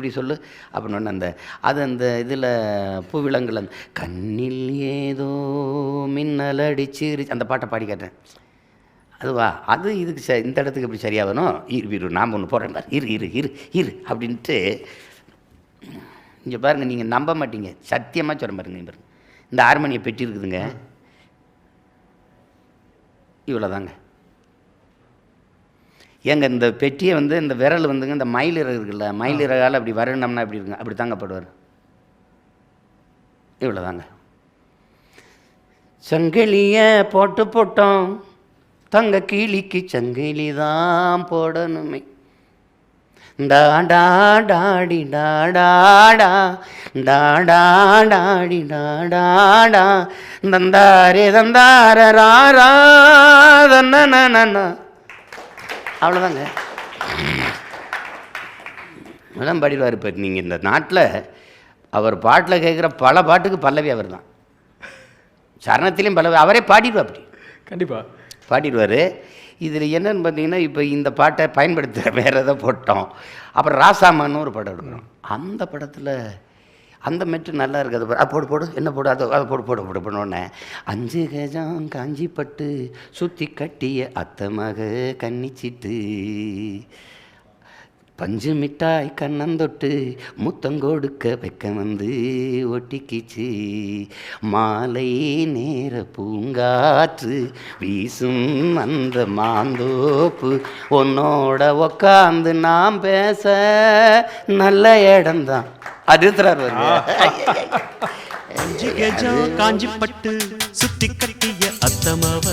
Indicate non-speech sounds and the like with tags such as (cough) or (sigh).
இப்படி சொல்லு அப்படின்னு அந்த அது அந்த இதில் பூவிலங்குல அந்த கண்ணில் ஏதோ மின்னல் அடிச்சிருச்சு. அந்த பாட்டை பாடி கேட்டேன். அதுவா? அது இதுக்கு ச இந்த இடத்துக்கு எப்படி சரியாகணும் இரு இரு நாம் ஒன்று போடுறேன் பாரு. இரு இரு இரு இரு அப்படின்ட்டு இங்கே பாருங்கள் நீங்கள் நம்ப மாட்டீங்க. சத்தியமாக சொல்ல பாருங்க இங்க பாருங்க. இந்த மணியை பெட்டி இருக்குதுங்க இவ்வளோதாங்க ஏங்க இந்த பெட்டியை வந்து இந்த விரல் வந்துங்க இந்த மயில் இறகு இருக்குல்ல மயிலிறகால் அப்படி வரணும்னா அப்படி இருக்குங்க அப்படி தாங்க இவ்வளோதாங்க சங்கிலிய போட்டு போட்டோம். தங்க கீழிக்கு சங்கிலி தான் போடணுமே. டாடா டாடி டாடாடா டாடா டாடி டாடாடா தந்தாரே தந்தாரா ராரா தன்னன அவ்வளோதாங்க அதான் பாடிடுவார் இப்போ நீங்கள் இந்த நாட்டில் அவர் பாட்டில் கேட்குற பல பாட்டுக்கு பல்லவி அவர் தான் சரணத்திலையும் பல்லவி அவரே பாடிடுவா அப்படி. கண்டிப்பா. பாடிடுவார். இதில் என்னன்னு பார்த்தீங்கன்னா இப்போ இந்த பாட்டை பயன்படுத்த (laughs) வேறு எதை போட்டோம். அப்புறம் ராசாமான்னு ஒரு படம் எடுக்கிறோம். அந்த படத்தில் அந்த மெட்டு நல்லா இருக்குது அது போடு போடு. என்ன போடு? அதை அதை போடு போடு போடு போனோடனே அஞ்சு கஜம் காஞ்சி பட்டு சுற்றி கட்டிய அத்தை மக கன்னிச்சிட்டு பஞ்சு மிட்டாய் கண்ணந்தொட்டு முத்தங்கொடுக்க வைக்க வந்து ஒட்டிக்கிச்சு. மாலை நேர பூங்காற்று வீசும் அந்த மாந்தோப்பு உன்னோட உக்காந்து நாம் பேச நல்ல இடம்தான் அடுத்துறாரு அஞ்சு கஜம் காஞ்சி பட்டு சுத்தி கட்டிய அத்தமாவ.